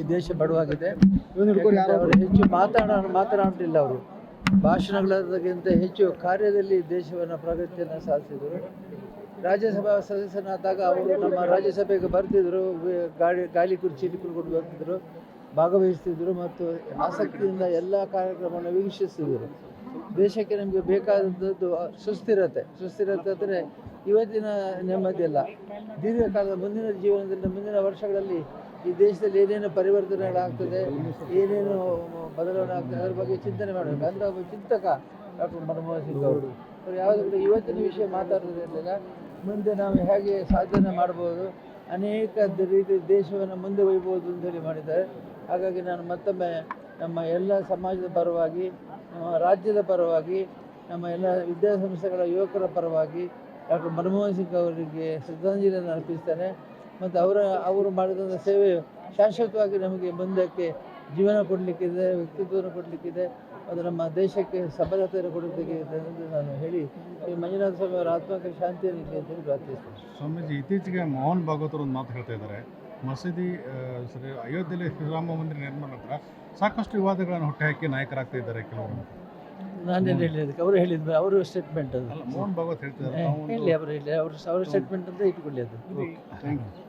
ಈ ದೇಶ ಬಡವಾಗಿದೆ. ಅವರು ಹೆಚ್ಚು ಮಾತಾಡ ಮಾತನಾಡಲಿಲ್ಲ ಅವರು. ಭಾಷಣಗಳಿಗಿಂತ ಹೆಚ್ಚು ಕಾರ್ಯದಲ್ಲಿ ದೇಶವನ್ನು ಪ್ರಗತಿಯನ್ನು ಸಾಧಿಸಿದರು. ರಾಜ್ಯಸಭಾ ಸದಸ್ಯನಾದಾಗ ಅವರು ನಮ್ಮ ರಾಜ್ಯಸಭೆಗೆ ಬರ್ತಿದ್ರು. ಗಾಳಿ ಗಾಲಿ ಕುರ್ಚಿಯಲ್ಲಿ ಕುಳ್ಕೊಂಡು ಬರ್ತಿದ್ರು ಭಾಗವಹಿಸ್ತಿದ್ರು ಮತ್ತು ಆಸಕ್ತಿಯಿಂದ ಎಲ್ಲ ಕಾರ್ಯಕ್ರಮವನ್ನು ವೀಕ್ಷಿಸ್ತಿದ್ರು ದೇಶಕ್ಕೆ ನಮಗೆ ಬೇಕಾದದ್ದು ಸುಸ್ಥಿರತೆ. ಸುಸ್ಥಿರತೆ ಅಂದರೆ ಇವತ್ತಿನ ನೆಮ್ಮದಿ ಅಲ್ಲ. ದೀರ್ಘಕಾಲದ ಮುಂದಿನ ಜೀವನದಲ್ಲಿ ಮುಂದಿನ ವರ್ಷಗಳಲ್ಲಿ ಈ ದೇಶದಲ್ಲಿ ಏನೇನು ಪರಿವರ್ತನೆಗಳಾಗ್ತದೆ, ಏನೇನು ಬದಲಾವಣೆ ಆಗ್ತದೆ ಅದರ ಬಗ್ಗೆ ಚಿಂತನೆ ಮಾಡಬೇಕು ಅಂದರೆ ಒಬ್ಬ ಚಿಂತಕ ಡಾಕ್ಟರ್ ಮನಮೋಹನ್ ಸಿಂಗ್ ಅವರು. ಅವ್ರು ಯಾವುದೇ ಕೂಡ ಇವತ್ತಿನ ವಿಷಯ ಮಾತಾಡೋದಿರಲಿಲ್ಲ ಮುಂದೆ ನಾವು ಹೇಗೆ ಸಾಧನೆ ಮಾಡ್ಬೋದು, ಅನೇಕ ರೀತಿ ದೇಶವನ್ನು ಮುಂದೆ ಒಯ್ಬೋದು ಅಂತೇಳಿ ಮಾಡಿದ್ದಾರೆ. ಹಾಗಾಗಿ ನಾನು ಮತ್ತೊಮ್ಮೆ ನಮ್ಮ ಎಲ್ಲ ಸಮಾಜದ ಪರವಾಗಿ, ನಮ್ಮ ರಾಜ್ಯದ ಪರವಾಗಿ, ನಮ್ಮ ಎಲ್ಲ ವಿದ್ಯಾಸಂಸ್ಥೆಗಳ ಯುವಕರ ಪರವಾಗಿ ಡಾಕ್ಟರ್ ಮನಮೋಹನ್ ಸಿಂಗ್ ಅವರಿಗೆ ಶ್ರದ್ಧಾಂಜಲಿಯನ್ನು ಅರ್ಪಿಸ್ತೇನೆ. ಮತ್ತು ಅವರ ಅವರು ಮಾಡಿದಂಥ ಸೇವೆ ಶಾಶ್ವತವಾಗಿ ನಮಗೆ ಮುಂದಕ್ಕೆ ಜೀವನ ಕೊಡಲಿಕ್ಕಿದೆ ವ್ಯಕ್ತಿತ್ವವನ್ನು ಕೊಡಲಿಕ್ಕಿದೆ ಅದು ನಮ್ಮ ದೇಶಕ್ಕೆ ಸಫಲತೆಯನ್ನು ಕೊಡಲಿಕ್ಕೆ ಇದೆ ಎಂದು ನಾನು ಹೇಳಿ ಈ ಮಂಜುನಾಥ ಸ್ವಾಮಿ ಅವರ ಆತ್ಮಕ್ಕೆ ಶಾಂತಿಯನ್ನು ಅಂತೇಳಿ ಅಂತ ಹೇಳಿ ಪ್ರಾರ್ಥಿಸ್ತೇನೆ ಸ್ವಾಮೀಜಿ ಇತ್ತೀಚೆಗೆ ಮೋಹನ್ ಭಾಗವತ್ ಅವರು ಒಂದು ಮಾತು ಹೇಳ್ತಾ ಇದ್ದಾರೆ. ಮಸೀದಿ ಸರಿ ಅಯೋಧ್ಯೆಯಲ್ಲಿ ಶ್ರೀರಾಮ ಮಂದಿರ ನಿರ್ಮಾಣ ಹತ್ರ ಸಾಕಷ್ಟು ವಿವಾದಗಳನ್ನು ಹುಟ್ಟುಹಾಕಿ ನಾಯಕರಾಗ್ತಾ ಇದ್ದಾರೆ ಕೆಲವರು. ನಾನೇನು ಹೇಳಿದ್ದಕ್ಕೆ ಅವರು ಹೇಳಿದ್ರು ಅವರು ಸ್ಟೇಟ್ಮೆಂಟ್ ಅದು. ಮೋಹನ್ ಭಾಗವತ್ ಹೇಳ್ತಿದ್ದಾರೆ. ಹೇಳಿ ಅವರು ಹೇಳಿ ಅವರು ಅವರ ಸ್ಟೇಟ್ಮೆಂಟ್ ಅಂತ ಇಟ್ಕೊಳ್ಳಿ ಅದು. Thank you